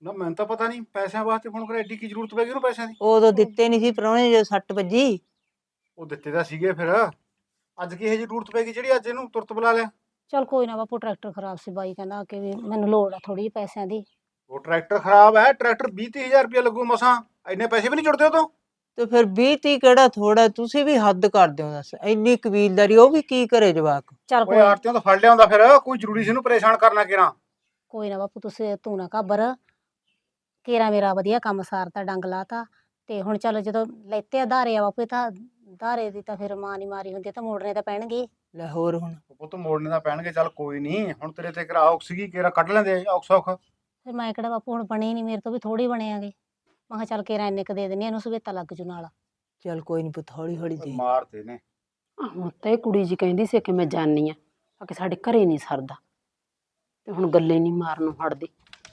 ਨਾ ਮੈਨੂੰ ਤਾਂ ਪਤਾ ਨਹੀਂ ਪੈਸਿਆਂ ਵਾਸਤੇ ਫੋਨ ਕਰਿਆ ਐਡੀ ਕੀ ਜ਼ਰੂਰਤ ਪੈ ਗਈ ਉਹਨੂੰ ਪੈਸਿਆਂ ਦੀ? ਉਦੋਂ ਦਿੱਤੇ ਨਹੀਂ ਸੀ ਪ੍ਰਾਹੁਣੇ ਜੋ ਸੱਟ ਵੱਜੀ। ਉਹ ਦਿੱਤੇ ਤਾਂ ਸੀਗੇ ਫਿਰ। ਅੱਜ ਕੀ ਇਹ ਜੀ ਜ਼ਰੂਰਤ ਪੈ ਗਈ ਜਿਹੜੀ ਅੱਜ ਇਹਨੂੰ ਤੁਰਤ ਬੁਲਾ ਲਿਆ? ਚਲ ਕੋਈ ਨਾ ਬਾਪੂ ਟਰੈਕਟਰ ਖਰਾਬ ਸੀ ਬਾਈ ਕਹਿੰਦਾ ਕਿ ਵੀ ਮੈਨੂੰ ਲੋੜ ਆ ਥੋੜੀ ਜਿਹੀ ਪੈਸਿਆਂ ਦੀ। ਉਹ ਟਰੈਕਟਰ ਖਰਾਬ ਹੈ ਟਰੈਕਟਰ 20 ਹਜ਼ਾਰ ਰੁਪਇਆ ਲੱਗੂ ਮਸਾਂ। ਇੰਨੇ ਪੈਸੇ ਵੀ ਨਹੀਂ ਜੁੜਦੇ ਉਹ ਤੋਂ ਤੇ ਫਿਰ 20 ਤੀ ਕਿਹੜਾ ਥੋੜਾ ਤੁਸੀਂ ਵੀ ਹੱਦ ਕਰਦੇ ਹੋ ਦੱਸ ਇੰਨੀ ਕਬੀਲਦਾਰੀ ਉਹ ਵੀ ਕੀ ਕਰੇ ਜਵਾਕ? ਚਲ ਓਏ ਕੋਈ ਆਰਤੀਆਂ ਤੋਂ ਫੜ ਲਿਆਉਂਦਾ ਫਿਰ ਕੋਈ ਜ਼ਰੂਰੀ ਸੀ ਇਹਨੂੰ ਪਰੇਸ਼ਾਨ ਕਰਨਾ ਕਿਰਾਂ ਕੋਈ ਨਾ ਬਾਪੂ ਤੁਸੀਂ ਤੂੰ ਨਾ ਘਾਬਰ। ਕੇਰਾ ਮੇਰਾ ਵਧੀਆ ਕੰਮ ਸਾਰਤਾ ਡੰਗ ਲਾਤਾ। ਤੇ ਹੁਣ ਚਲੋ ਜਦੋਂ ਲੈਤੇ ਆਧਾਰੇ ਆ ਬਾਪੂ ਇਹ ਤਾਂ ਆਧਾਰੇ ਦੀ ਤਾਂ ਫਿਰ ਮਾਂ ਨਹੀਂ ਮਾਰੀ ਹੁੰਦੀ ਤਾਂ ਮੋੜਨੇ ਤਾਂ ਪੈਣਗੇ। ਲੈ ਹੋਰ ਹੁਣ। ਪੁੱਤ ਮੋੜਨੇ ਦਾ ਪੈਣਗੇ ਚੱਲ ਕੋਈ ਨਹੀਂ ਹੁਣ ਤੇਰੇ ਤੇ ਕਰਾ ਔਖ ਸੀਗੀ ਕਿਰਾ ਕੱਢ ਲੈਂਦੇ ਔਖ ਸੌਖ ਫਿਰ ਮੈਂ ਕਿਹੜਾ ਬਾਪੂ ਹੁਣ ਬਣੇ ਨਹੀਂ ਮੇਰੇ ਤੋਂ ਵੀ ਥੋੜੀ ਬਣੇ ਆਗੇ। ਮੈਂ ਕਿਹਾ ਚੱਲ ਕੇਰਾ ਇੰਨੇ ਕ ਦੇ ਦਿੰਨੀ ਆ, ਇਹਨੂੰ ਸਵੇਤਾ ਲੱਗ ਜੂ ਨਾਲ। ਚੱਲ ਕੋਈ ਨਹੀਂ ਪੁੱਤ ਹੌਲੀ ਹੌਲੀ ਦੇ। ਮਾਰਤੇ ਨੇ ਹੁਣ ਤਾਂ ਕੁੜੀ ਜੀ ਕਹਿੰਦੀ ਸੀ ਕਿ ਮੈਂ ਜਾਣੀ ਆ ਆ ਕਿ ਸਾਡੇ ਘਰੇ ਨਹੀਂ ਸਰਦਾ। ਤੇ ਹੁਣ ਗੱਲੇ ਨਹੀਂ ਮਾਰਨੋਂ ਹਟਦੀ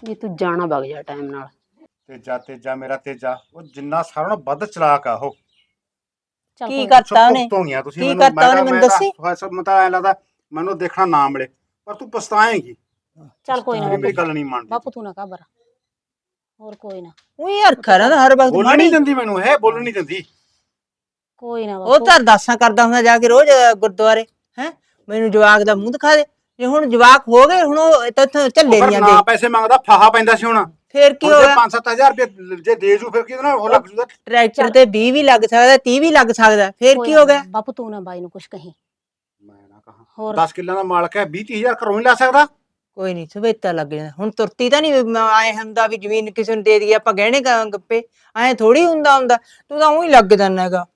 ਵੀ ਤੂੰ ਜਾਣਾ ਵਗ ਜਾ ਟਾਈਮ ਨਾਲ। ਤੇਜਾ ਤੇਜਾ ਮੇਰਾ ਤੇਜਾ ਉਹ ਜਿੰਨਾ ਸਾਰਿਆਂ ਨਾਲੋਂ ਵੱਧ ਚਲਾਕ ਆ ਉਹ। ਚੱਲ ਕੀ ਕੋਈ ਨਾ। ਕਰਤਾ ਉਹਨੇ? ਤੋਂ ਗਿਆ ਤੁਸੀਂ ਕੀ ਮੈਨੂੰ ਕਰਤਾ ਉਹਨੇ ਮੈਨੂੰ ਦੱਸੀ? ਸਭ ਮਤਾ ਐ ਲੱਗਦਾ ਮੈਨੂੰ ਦੇਖਣਾ ਨਾ ਮਿਲੇ। ਪਰ ਤੂੰ ਪਛਤਾਏਂਗੀ। ਚੱਲ ਕੋਈ ਨਾ ਮੇਰੀ ਬਾਪੂ। ਗੱਲ ਨਹੀਂ ਮੰਨਦੀ। ਬਾਪੂ ਤੂੰ ਨਾ ਘਾਬਰ। ਹੋਰ ਕੋਈ ਨਾ। ਉਹ ਯਾਰ ਖਰਾ ਹਰ ਵਕਤ ਬੋਲਣ ਮਾੜੀ ਨਹੀਂ ਦਿੰਦੀ ਮੈਨੂੰ ਇਹ ਬੋਲਣ ਨਹੀਂ ਦਿੰਦੀ। ਕੋਈ ਨਾ ਉਹ ਬਾਪੂ। ਤਾਂ ਅਰਦਾਸਾਂ ਕਰਦਾ ਹੁੰਦਾ ਜਾ ਕੇ ਰੋਜ਼ ਅ, ਗੁਰਦੁਆਰੇ ਹੈ? ਮੈਨੂੰ ਜਵਾਕ ਦਾ ਮੂੰਹ ਦਿਖਾ ਦੇ। ਜੇ ਹੁਣ ਜਵਾਕ ਹੋ ਗਏ ਹੁਣ ਉਹ ਇੱਥੋਂ ਝੱਲੇ ਪਰ ਨਹੀਂ ਨਾ ਪੈਸੇ ਮੰਗਦਾ ਫਾਹਾ ਪੈਂਦਾ ਸੀ ਹੁਣ। ਫੇਰ ਕੀ ਹੁਣ ਜੇ ਹੋਇਆ? 5-7000 ਰੁਪਏ ਜੇ ਦੇ ਜੂ ਫਿਰ ਕਿਹਦੇ ਨਾਲ ਉਹ ਲੱਗ ਜੂਦਾ ਟਰੈਕਟਰ ਤੇ 20 ਵੀ ਲੱਗ ਸਕਦਾ 30 ਵੀ ਲੱਗ ਸਕਦਾ। ਫੇਰ ਕੋਈ ਕੀ ਨਾ ਹੋ ਗਿਆ? ਬਾਪੂ ਤੂੰ ਨਾ ਬਾਈ ਨੂੰ ਕੁਛ ਕਹੀਂ। ਮੈਂ ਨਾ ਕਹਾ। ਹੋਰ। 10 ਕਿੱਲਿਆਂ ਦਾ ਮਾਲਕ ਹੈ 20000 ਘਰੋਂ ਹੀ ਲੈ ਸਕਦਾ। ਕੋਈ ਨਹੀਂ ਸਵੇਤਾ ਲੱਗ ਜਾਂਦਾ। ਹੁਣ ਤੁਰਤੀ ਤਾਂ ਨਹੀਂ ਆਏ ਹੁੰਦਾ ਵੀ ਜ਼ਮੀਨ ਕਿਸੇ ਨੂੰ ਦੇ ਦਈਏ ਆਪਾਂ ਗਹਿਣੇ ਗ- ਗੱਪੇ ਐ ਥੋੜੀ ਹੁੰਦਾ ਹੁੰਦਾ ਤੂੰ ਤਾਂ ਉਹੀ ਲੱਗ ਜਾਂਦਾ ਹੈਗਾ।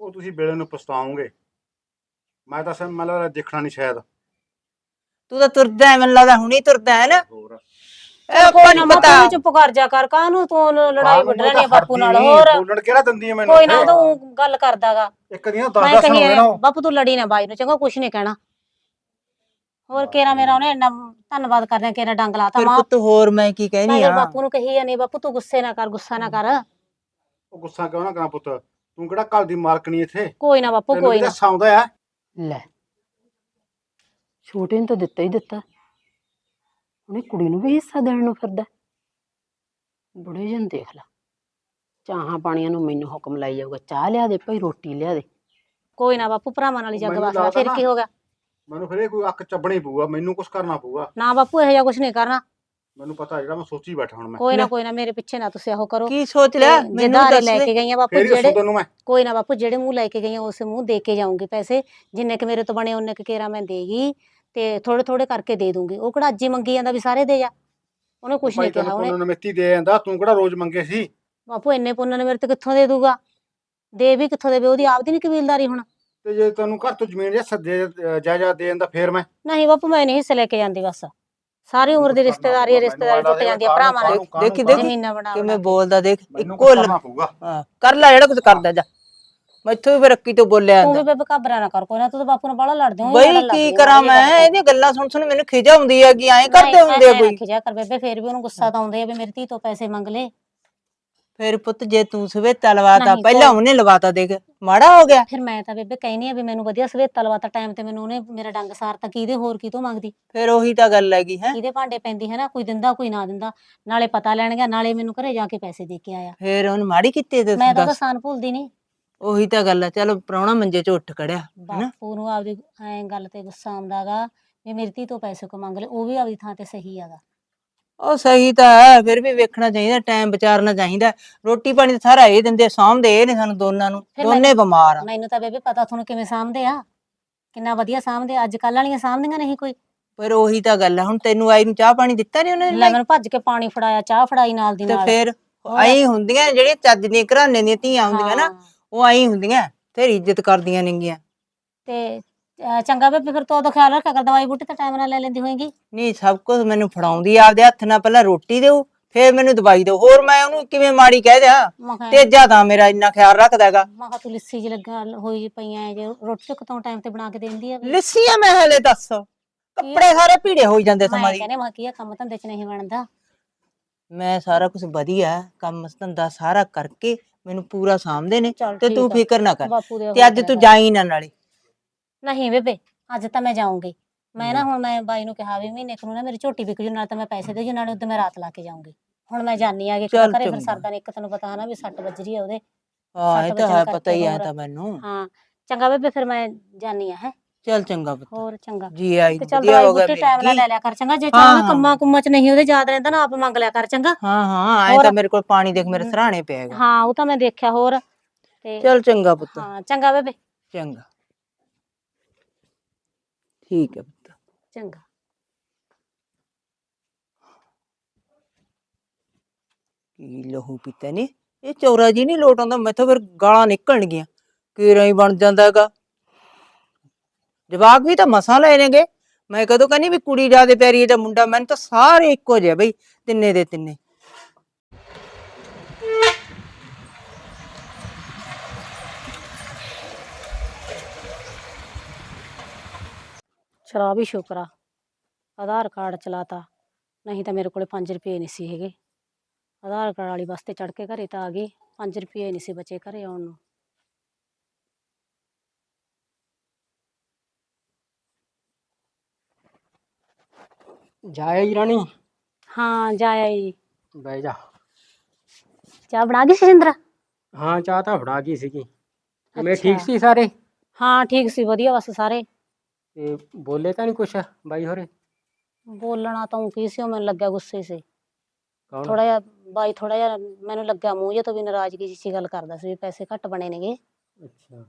ਉਹ ਤੁਸੀਂ ਵੇਲੇ ਨੂੰ ਪਛਤਾਓਗੇ। ਮੈਂ ਤਾਂ ਸਮ ਮਤਲਬ ਦੇਖਣਾ ਨਹੀਂ ਸ਼ਾਇਦ। ਤੂੰ ਤਾਂ ਤੁਰਦਾ ਹੈ ਮੈਨੂੰ ਲੱਗਦਾ ਹੁਣੀ ਤੁਰਦਾ ਹੈ ਨਾ। ਹੋਰ। ਇਹ ਕੋਈ ਨਾ ਪਤਾ। ਨੂੰ ਚੁੱਪ ਕਰ ਜਾ ਕਰ ਕਾਹਨੂੰ ਤੂੰ ਲੜਾਈ ਵੱਢ ਲੈਣੀ ਆ ਬਾਪੂ ਨਾਲ ਹੋਰ। ਬੋਲਣ ਕਿਹੜਾ ਦਿੰਦੀ ਹੈ ਮੈਨੂੰ ਕੋਈ ਨਾ ਤਾਂ ਗੱਲ ਕਰਦਾਗਾ। ਇੱਕ ਦੀਆਂ 10 ਮੈਂ 10 ਕਹੀ ਹੋਵੇ ਨਾ ਉਹ। ਬਾਪੂ ਤੂੰ ਲੜੀ ਨਾ ਬਾਈ ਨੂੰ ਚੰਗਾ ਕੁਛ ਨਹੀਂ ਕਹਿਣਾ। ਹੋਰ ਕੇਰਾ ਮੇਰਾ ਉਹਨੇ ਇੰਨਾ ਧੰਨਵਾਦ ਕਰਦੇ ਕੇਰਾ ਡੰਗ ਲਾਤਾ ਫਿਰ ਮਾਂ। ਪੁੱਤ ਹੋਰ ਮੈਂ ਕੀ ਕਹਿਨੀ ਮੈਂ ਆ? ਬਾਪੂ ਨੂੰ ਕਹੀ ਜਾਨੀ ਬਾਪੂ ਤੂੰ ਗੁੱਸੇ ਨਾ ਕਰ ਗੁੱਸਾ ਨਾ ਕਰ। ਉਹ ਗੁੱਸਾ ਕਿਉਂ ਨਾ ਕਰਾਂ ਪੁੱਤ? ਤੂੰ ਕਿਹੜਾ ਘਰ ਦੀ ਮਾਲਕਣੀ ਇੱਥੇ? ਕੋਈ ਨਾ ਬਾਪੂ ਤੈਨੂੰ ਕੋਈ ਨਾ। ਤਾਂ ਸੌਂਦਾ ਆ? ਲੈ ਛੋਟੇ ਨੂੰ ਤਾਂ ਦਿੱਤਾ ਹੀ ਦਿੱਤਾ। ਉਹਨੇ ਕੁੜੀ ਨੂੰ ਵੀ ਹਿੱਸਾ ਦੇਣ ਨੂੰ ਫਿਰਦਾ ਬੁੜੇ ਜਨ ਦੇਖ ਲਾ। ਚਾਹਾਂ ਪਾਣੀਆਂ ਨੂੰ ਮੈਨੂੰ ਹੁਕਮ ਲਾਈ ਜਾਊਗਾ। ਚਾਹ ਲਿਆ ਦੇ ਭਾਈ ਰੋਟੀ ਲਿਆ ਦੇ। ਕੋਈ ਨਾ ਬਾਪੂ ਭਰਾਵਾਂ ਨਾਲ ਹੀ ਜੱਗ ਮੈਨੂੰ ਵਸਦਾ ਲੱਗਦਾ ਫਿਰ ਨਾ- ਕੀ ਹੋ ਗਿਆ? ਮੈਨੂੰ ਫਿਰ ਇਹ ਕੋਈ ਅੱਖ ਚੱਬਣੀ ਪਊਗਾ ਮੈਨੂੰ ਕੁਝ ਕਰਨਾ ਪਊਗਾ। ਨਾ ਬਾਪੂ ਇਹੋ ਜਿਹਾ ਕੁਛ ਨਹੀਂ ਕਰਨਾ। ਮੈਨੂੰ ਪਤਾ ਜਿਹੜਾ ਮੈਂ ਸੋਚੀ ਬੈਠਾ ਹੁਣ ਮੈਂ। ਕੋਈ ਨਾ। ਕੋਈ ਨਾ ਮੇਰੇ ਪਿੱਛੇ ਨਾ ਤੁਸੀਂ ਇਹੋ ਕਰੋ। ਕੀ ਸੋਚ ਲਿਆ? ਮੈਨੂੰ ਦੱਸ ਲੈ ਦੇ। ਕੇ ਗਈਆਂ ਬਾਪੂ ਫੇਰ ਜਿਹੜੇ ਮੈਂ। ਕੋਈ ਨਾ ਬਾਪੂ ਜਿਹੜੇ ਮੂੰਹ ਲੈ ਕੇ ਗਈਆਂ ਉਸੇ ਮੂੰਹ ਦੇ ਕੇ ਜਾਊਂਗੀ ਪੈਸੇ। ਜਿੰਨੇ ਕਿ ਮੇਰੇ ਤੋਂ ਬਣੇ ਉਹਨੇ ਕਿ ਕੇਰਾ ਮੈਂ ਦੇਗੀ। ਤੇ ਥੋੜੇ ਥੋੜੇ ਕਰਕੇ ਦੇ ਦੂੰਗੀ। ਉਹ ਕਿਹੜਾ ਅੱਜ ਹੀ ਮੰਗੀ ਜਾਂਦਾ ਵੀ ਸਾਰੇ ਦੇ ਜਾ ਉਹਨੇ ਕੁਛ ਭਾਈ ਨਹੀਂ ਕਿਹਾ ਤੈਨੂੰ ਉਹਨੇ। ਪੁੰਨ ਨਮਿੱਤੀ ਦੇ ਜਾਂਦਾ ਤੂੰ ਕਿਹੜਾ ਰੋਜ਼ ਮੰਗੇ ਸੀ? ਬਾਪੂ ਇੰਨੇ ਪੁੰਨ ਨੇ ਮੇਰੇ ਤੇ ਕਿੱਥੋਂ ਦੇ ਦੂਗਾ? ਦੇ ਵੀ ਕਿੱਥੋਂ ਦੇਵੇ ਉਹਦੀ ਆਪਦੀ ਨਹੀਂ ਕਬੀਲਦਾਰੀ ਹੁਣ। ਤੇ ਜੇ ਤੈਨੂੰ ਘਰ ਤੋਂ ਜ਼ਮੀਨ ਜਾਂ ਸੱਦੇ ਜਾਇਦਾਦ ਦੇ ਜਾਂਦਾ ਫੇਰ ਮੈਂ। ਨਹੀਂ ਬਾਪੂ ਮੈਂ ਨਹੀਂ ਹਿੱਸੇ ਲੈ ਕੇ ਜਾਂਦੀ ਬਸ। ਸਾਰੀ ਉਮਰ ਦੀ ਰਿਸ਼ਤੇਦਾਰੀ ਹੈ, ਰਿਸ਼ਤੇਦਾਰੀ ਟੁੱਟ ਜਾਂਦੀ ਹੈ ਭਰਾਵਾਂ ਨਾਲ। ਦੇਖੀ ਦੇਖੀ ਜ਼ਮੀਨਾਂ ਬਣਾ ਕਿਵੇਂ ਬੋਲਦਾ ਦੇਖ ਮੈਨੂੰ ਇੱਕੋ ਕਰਨਾ ਪਊਗਾ ਹਾਂ, ਕਰ ਲੈ ਜਿਹੜਾ ਕੁਝ ਕਰਦਾ ਜਾ। ਮੈਥੋਂ ਵੀ ਫਿਰ ਅੱਕੀ ਤੋਂ ਬੋਲਿਆ ਤੂੰ ਵੀ ਜਾਂਦਾ। ਬੇਬੇ ਘਬਰਾ ਨਾ ਕਰ ਕੋਈ ਨਾ ਤੂੰ ਤਾਂ ਬਾਪੂ ਨਾਲ ਬੜਾ ਲੜਦੇ ਹੋ ਬਈ ਕੀ ਕਰਾਂ ਮੈਂ? ਇਹਦੀਆਂ ਗੱਲਾਂ ਸੁਣ ਸੁਣ ਮੈਨੂੰ ਖਿਜ ਆਉਂਦੀ ਹੈਗੀ ਐਂ ਕਰਦੇ ਹੁੰਦੇ ਆ ਕੋਈ ਖਿਜਾ ਕਰ ਬੇਬੇ ਫੇਰ ਵੀ ਉਹਨੂੰ ਗੁੱਸਾ ਤਾਂ ਆਉਂਦੇ ਆ ਵੀ ਮੇਰੀ ਧੀ ਤੋਂ ਪੈਸੇ ਮੰਗ ਲੈ। ਫਿਰ ਪੁੱਤ ਜੇ ਤੂੰ ਸਵੇਤਾ ਲਵਾਤਾ ਨਹੀਂ, ਪਹਿਲਾਂ ਉਹਨੇ ਲਵਾਤਾ ਦੇਖ। ਮਾੜਾ ਹੋ ਗਿਆ। ਫਿਰ ਮੈਂ ਤਾਂ ਬੇਬੇ ਕਹਿਨੀ ਆ ਵੀ ਮੈਨੂੰ ਵਧੀਆ ਸਵੇਤਾ ਲਵਾਤਾ ਟਾਈਮ ਤੇ ਮੈਨੂੰ ਉਹਨੇ ਮੇਰਾ ਡੰਗ ਸਾਰਤਾ ਕਿਹਦੇ ਹੋਰ ਕੀ ਤੋਂ ਮੰਗਦੀ? ਫਿਰ ਉਹੀ ਤਾਂ ਗੱਲ ਹੈਗੀ ਹੈ। ਕਿਹਦੇ ਭਾਂਡੇ ਪੈਂਦੀ ਹੈ ਨਾ ਕੋਈ ਦਿੰਦਾ ਕੋਈ ਨਾ ਦਿੰਦਾ ਨਾਲੇ ਪਤਾ ਲੈਣ ਗਿਆ ਨਾਲੇ ਮੈਨੂੰ ਘਰੇ ਜਾ ਕੇ ਪੈਸੇ ਦੇ ਕੇ ਆਇਆ। ਫਿਰ ਉਹਨੂੰ ਮਾੜੀ ਕੀਤੀ ਤੇ ਮੈਂ ਤਾਂ ਦੱਸ। ਸਾਨ ਭੁੱਲਦੀ ਨਹੀਂ ਉਹੀ ਤਾਂ ਗੱਲ ਹੈ ਚਲੋ ਪ੍ਰਾਹੁਣਾ ਮੰਜੇ 'ਚ ਉੱਠ ਖੜਿਆ ਹੈਨਾ। ਬਾਪੂ ਨੂੰ ਆਪਦੀ ਐਂ ਗੱਲ ਤੇ ਗੁੱਸਾ ਆਉਂਦਾਗਾ ਵੀ ਮੇਰੀ ਧੀ ਤੋਂ ਪੈਸੇ ਕੋ ਮੰਗ ਲੈ ਉਹ ਵੀ ਆਪਦੀ ਥਾਂ ਤੇ ਸਹੀ ਹੈਗਾ। ਉਹ ਸਹੀ ਤਾਂ ਹੈ ਫਿਰ ਵੀ ਵੇਖਣਾ ਚਾਹੀਦਾ ਟਾਈਮ ਵਿਚਾਰਨਾ ਚਾਹੀਦਾ। ਰੋਟੀ ਪਾਣੀ ਤਾਂ ਸਾਰਾ ਇਹ ਦਿੰਦੇ ਸਾਂਭਦੇ ਇਹ ਨੇ ਸਾਨੂੰ ਦੋਨਾਂ ਨੂੰ ਫਿਰ ਦੋਨੇ ਬਿਮਾਰ ਆ। ਮੈਨੂੰ ਤਾਂ ਬੇਬੇ ਪਤਾ ਤੁਹਾਨੂੰ ਕਿਵੇਂ ਸਾਂਭਦੇ ਆ। ਕਿੰਨਾ ਵਧੀਆ ਸਾਂਭਦੇ ਆ ਅੱਜ ਕੱਲ ਵਾਲੀਆਂ ਸਾਂਭਦੀਆਂ ਨਹੀਂ ਕੋਈ। ਪਰ ਉਹੀ ਤਾਂ ਗੱਲ ਆ ਹੁਣ ਤੈਨੂੰ ਆਈ ਨੂੰ ਚਾਹ ਪਾਣੀ ਦਿੱਤਾ ਨਹੀਂ ਉਹਨਾਂ ਨੇ ਲੈ ਮੈਨੂੰ ਭੱਜ ਕੇ ਪਾਣੀ ਫੜਾਇਆ ਚਾਹ ਫੜਾਈ ਨਾਲ ਦੀ ਤੇ ਨਾਲ। ਫਿਰ? ਆਈ ਹੁੰਦੀਆਂ ਜਿਹੜੀਆਂ ਚੱਜ ਦੀਆਂ ਘਰਾਣੇ ਦੀਆਂ ਧੀਆਂ ਹੁੰਦੀਆਂ ਨਾ ਹਾਂ, ਉਹ ਆਈ ਹੁੰਦੀਆਂ ਤੇਰੀ ਇੱਜ਼ਤ ਕਰਦੀਆਂ ਨੇਗੀਆਂ। ਤੇ ਅਹ ਚੰਗਾ ਬੇਬੇ ਫਿਰ ਤੂੰ ਉਹਦਾ ਖਿਆਲ ਰੱਖਿਆ ਕਰ ਦਵਾਈ ਬੂਟੀ ਤਾਂ ਟਾਈਮ ਨਾਲ ਲੈ ਲੈਂਦੀ ਹੋਏਗੀ। ਨਹੀਂ ਸਭ ਕੁਝ ਮੈਨੂੰ ਫੜਾਉਂਦੀ ਆ ਆਪਦੇ ਹੱਥ ਨਾਲ ਪਹਿਲਾਂ ਰੋਟੀ ਦੇਉ ਫਿਰ ਮੈਨੂੰ ਦਵਾਈ ਦਿਓ। ਹੋਰ ਮੈਂ ਉਹਨੂੰ ਕਿਵੇਂ ਮਾੜੀ ਕਹਿ ਦਿਆਂ? ਮੈਂ ਕਿਹਾ ਤੇਜਾ ਤਾਂ ਮੇਰਾ ਇੰਨਾ ਖਿਆਲ ਰੱਖਦਾ ਹੈਗਾ। ਮੈਂ ਕਿਹਾ ਤੂੰ ਲਿੱਸੀ ਜਿਹੀ ਲੱਗਾ ਹੋਈ ਪਈਆਂ ਜੇ ਰੋਟੀ ਟੁੱਕ ਤੋਂ ਟਾਈਮ ਤੇ ਬਣਾ ਕੇ ਦੇਂਦੀ ਆ। ਵੀ। ਲੱਸੀਆਂ ਮੈਂ ਹਲੇ ਦੱਸ। ਕੱਪੜੇ ਸਾਰੇ ਭੀੜੇ ਹੋਈ ਜਾਂਦੇ ਮੈਂ ਸਮਾਰੀ ਕਹਿੰਦੇ ਮੈਂ ਕੀ ਆ ਕੰਮ ਧੰਦੇ ਚ ਨਹੀਂ ਬਣਦਾ। ਮੈਂ ਸਾਰਾ ਕੁਝ ਵਧੀਆ ਕੰਮ ਧੰਦਾ ਸਾਰਾ ਕਰਕੇ ਮੈਨੂੰ ਪੂਰਾ ਸਾਂਭਦੇ ਨੇ ਚੱਲ ਤੇ ਠੀਕ ਤੂੰ ਆ। ਫਿਕਰ ਨਾ ਕਰ। ਬਾਪੂ ਦੇ ਤੇ ਅੱਜ ਤੂੰ ਜਾਈ ਨਾ ਨਾਲੇ। ਨਹੀਂ ਬੇਬੇ ਅੱਜ ਤਾਂ ਮੈਂ ਜਾਊਂਗੀ। ਮੈਂ ਨਾ ਹੁਣ ਮੈਂ ਬਾਈ ਨੂੰ ਕਿਹਾ ਵੀ ਮਹੀਨੇ ਕੁ ਨੂੰ ਨਾ ਮੇਰੀ ਝੋਟੀ ਵਿਕ ਜੂ ਨਾਲ ਤਾਂ ਮੈਂ ਪੈਸੇ ਦੇ ਜੂ ਨਾਲੇ ਉੱਤੇ ਮੈਂ ਰਾਤ ਲਾ ਕੇ ਜਾਊਂਗੀ। ਹੁਣ ਮੈਂ ਜਾਣੀ ਆ ਕਿ ਚੱਲ ਘਰੇ ਫਿਰ ਚੰਗਾ। ਸਰਦਾ ਨੇ ਇੱਕ ਤੈਨੂੰ ਪਤਾ ਹੈ ਨਾ ਵੀ ਸੱਟ ਵੱਜ ਰਹੀ ਆ ਉਹਦੇ। ਹਾਂ ਇਹ ਸੱਟ ਤਾਂ ਹੈ ਪਤਾ ਹੀ ਹੈ। ਤਾਂ ਮੈਨੂੰ। ਹਾਂ ਚੰਗਾ ਬੇਬੇ ਫਿਰ ਮੈਂ ਜਾਣੀ ਆ ਹੈ। ਚੱਲ ਚੰਗਾ ਪੁੱਤ। ਹੋਰ ਚੰਗਾ। ਜੀ ਆਈ ਤੇ ਚੱਲ ਵਧੀਆ ਦਵਾਈ ਹੋ ਗਿਆ ਬੂਟੀ ਟਾਈਮ ਨਾਲ ਲੈ। ਲਿਆ ਕਰ ਚੰਗਾ। ਜੇ ਚਾਹ ਹਾਂ। ਕੰਮਾਂ ਕੁੰਮਾਂ ਚ ਨਹੀਂ ਉਹਦੇ ਯਾਦ ਰਹਿੰਦਾ ਨਾ ਆਪ ਮੰਗ ਲਿਆ ਕਰ ਚੰਗਾ। ਹਾਂ ਹਾਂ ਹੋਰ? ਤਾਂ ਮੇਰੇ ਕੋਲ ਪਾਣੀ ਦੇਖ ਮੇਰੇ ਸਰਾਣੇ ਪਿਆ ਹੈਗਾ। ਹਾਂ ਉਹ ਤਾਂ ਮੈਂ ਦੇਖਿਆ ਹੋਰ। ਤੇ ਚੱਲ ਚੰਗਾ ਪੁੱਤ। ਹਾਂ ਚੰਗਾ ਬੇਬੇ। ਚੰਗਾ। ਠੀਕ ਹੈ ਪੁੱਤ। ਚੰਗਾ। ਕੀ ਲਹੂ ਪੀਤਾ ਨੇ? ਇਹ ਚੌਰਾ ਜੀ ਨਹੀਂ ਲੋਟ ਆਉਂਦਾ ਮੈਥੋਂ ਫਿਰ ਗਾਲਾਂ ਨਿਕਲਣਗੀਆਂ। ਕੀਰਾ ਹੀ ਬਣ ਜਾਂਦਾ ਹੈਗਾ ਜਵਾਕ ਵੀ ਤਾਂ ਮਸਾਂ ਲਏ ਨੇਗੇ। ਮੈਂ ਕਦੋਂ ਕਹਿੰਦੀ ਵੀ ਕੁੜੀ ਜਿਆਦੇ ਪਿਆਰੀ ਹੈ ਮੁੰਡਾ ਮੈਨੂੰ ਤਾਂ ਸਾਰੇ ਇੱਕੋ ਜਿਹੇ ਬਈ ਤਿੰਨੇ ਦੇ ਤਿੰਨੇ। ਸ਼ਰਾਬ ਹੀ ਸ਼ੁਕਰ ਆ। ਆਧਾਰ ਕਾਰਡ ਚਲਾਤਾ। ਨਹੀਂ ਤਾਂ ਮੇਰੇ ਕੋਲੇ 5 ਰੁਪਏ ਨਹੀਂ ਸੀ ਹੈਗੇ। ਆਧਾਰ ਕਾਰਡ ਵਾਲੀ ਬੱਸ ਤੇ ਚੜ ਕੇ ਘਰੇ ਤਾਂ ਆ ਗਈ। 5 ਰੁਪਏ ਨਹੀਂ ਸੀ ਬਚੇ ਘਰੇ ਆਉਣ ਨੂੰ। ਜਾਇਆ ਜੀ ਰਾਣੀ? ਹਾਂ ਜਾਇਆ ਜੀ ਬਹਿ ਜਾ। ਚਾਹ ਬਣਾ ਗਈ ਸਿੰਦਰਾ? ਹਾਂ ਚਾਹ ਤਾਂ ਫੜਾ ਗਈ ਸੀਗੀ। ਮੈਂ ਠੀਕ। ਸੀ ਸਾਰੇ? ਹਾਂ ਠੀਕ ਸੀ ਵਧੀਆ ਬਸ ਸਾਰੇ। ਤੇ ਬੋਲੇ ਤਾਂ ਨਹੀਂ ਕੁਛ ਬਾਈ ਹੋਰੇ? ਬੋਲਣਾ ਤਾਂ ਊਂ ਕੀ ਸੀ ਉਹ ਮੈਨੂੰ ਲੱਗਿਆ ਗੁੱਸੇ ਸੀ। ਕੌਣ? ਥੋੜਾ ਜਿਹਾ ਬਾਈ ਥੋੜਾ ਜਿਹਾ ਮੈਨੂੰ ਲੱਗਿਆ ਮੂੰਹ ਜੇ ਤੋਂ ਵੀ ਨਾਰਾਜ਼ਗੀ ਜਿਹੀ ਗੱਲ ਕਰਦਾ ਸੀ ਵੀ ਪੈਸੇ ਘੱਟ ਬਣੇ ਨੇਗੇ। ਅੱਛਾ।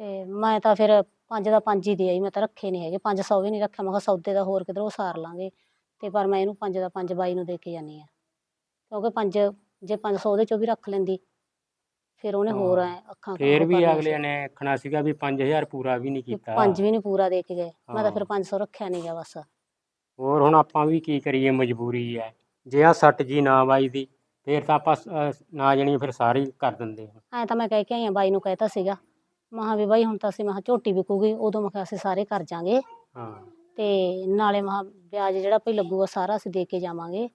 ਤੇ ਮੈਂ ਤਾਂ ਫਿਰ ਪੰਜ ਦਾ ਪੰਜ ਹੀ ਦੇ ਆਈ ਮੈਂ ਤਾਂ ਰੱਖੇ ਨਹੀਂ ਹੈਗੇ। 500 ਵੀ ਨਹੀਂ ਰੱਖਿਆ ਮੈਂ ਕਿਹਾ ਸੌਦੇ ਦਾ ਹੋਰ ਕਿਧਰੋਂ ਸਾਰ ਲਾਂਗੇ। ਤੇ ਪਰ ਮੈਂ ਇਹਨੂੰ ਪੰਜ ਦਾ ਪੰਜ ਬਾਈ ਨੂੰ ਦੇ ਕੇ ਜਾਨੀ ਆ ਕਿਉਂਕਿ ਪੰਜ ਜੇ 500 ਉਹਦੇ ਚੋਂ ਵੀ ਰੱਖ ਲੈਂਦੀ ਫਿਰ ਉਹਨੇ ਹੋਰ। ਐ ਅੱਖਾਂ ਫੇਰ ਵੀ ਅਗਲੇ। ਨੇ ਆਖਣਾ ਸੀਗਾ ਵੀ 5000 ਪੂਰਾ ਵੀ ਨਹੀਂ ਕੀਤਾ ਪੰਜ ਵੀ ਨਹੀਂ ਪੂਰਾ ਦੇ ਕੇ ਗਏ ਮੈਂ ਤਾਂ ਫਿਰ ਹਾਂ। 500 ਰੱਖਿਆ ਨਹੀਂ ਗਿਆ ਬਸ ਹੋਰ ਹੁਣ ਆਪਾਂ ਵੀ ਕੀ ਕਰੀਏ ਮਜਬੂਰੀ ਹੈ ਜੇ ਆ ਸੱਟ ਜੀ ਨਾ ਵੱਜਦੀ ਫੇਰ ਤਾਂ ਆਪਾਂ ਸ- ਅਹ ਨਾ ਜਾਣੀ ਫਿਰ ਸਾਰੇ ਕਰ ਦਿੰਦੇ ਹਾਂ। ਐ ਤਾਂ ਮੈਂ ਕਹਿ ਕੇ ਆਈ ਆ ਬਾਈ ਨੂੰ ਕਹਿਤਾ ਸੀਗਾ ਮਹਾ ਵੀ ਬਾਈ ਹੁਣ ਤਾਂ ਅਸੀਂ ਮਹਾ ਝੋਟੀ ਵਿਕੂਗੀ ਉਦੋਂ ਮੈਂ ਕਿਹਾ ਅਸੀਂ ਸਾਰੇ ਕਰ ਜਾਾਂਗੇ ਹਾਂ ਤੇ ਨਾਲੇ ਮਹਾ ਵਿਆਜ ਜਿਹੜਾ ਭਈ ਲੱਗੂਗਾ ਸਾਰਾ ਅਸੀਂ ਦੇ ਕੇ ਜਾਵਾਂਗੇ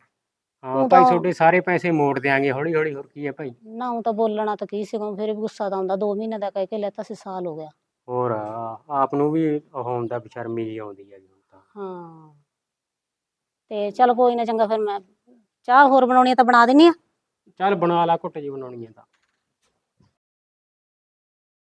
ਹਾਂ ਉਹ ਭਾਈ ਤਾਂ- ਤੁਹਾਡੇ ਸਾਰੇ ਪੈਸੇ ਮੋੜ ਦਿਆਂਗੇ ਹੌਲੀ ਹੌਲੀ ਹੋਰ ਕੀ ਹੈ ਭਾਈ? ਨਾ ਉਹ ਤਾਂ ਬੋਲਣਾ ਤਾਂ ਕੀ ਸੀਗਾ ਫਿਰ ਵੀ ਗੁੱਸਾ ਤਾਂ ਆਉਂਦਾ 2 ਮਹੀਨੇ ਦਾ ਕਹਿ ਕੇ ਲੈਤਾ ਸੀ ਸਾਲ ਹੋ ਗਿਆ। ਹੋਰ ਆ, ਆਪ ਨੂੰ ਵੀ ਉਹ ਹੁੰਦਾ ਬਸ਼ਰਮੀ ਜਿਹੀ ਆਉਂਦੀ ਹੈ ਹੁਣ ਤਾਂ। ਹਾਂ। ਤੇ ਚਲ ਕੋਈ ਨਾ ਚੰਗਾ ਫਿਰ ਮੈਂ ਚਾਹ ਹੋਰ ਬਣਾਉਣੀ ਆ ਤਾਂ ਬਣਾ ਦਿੰਨੀ ਆ। ਚੱਲ ਬਣਾ ਲਾ ਘੁੱਟ ਜੀ ਬਣਾਉਣੀ ਹੈ ਤਾਂ।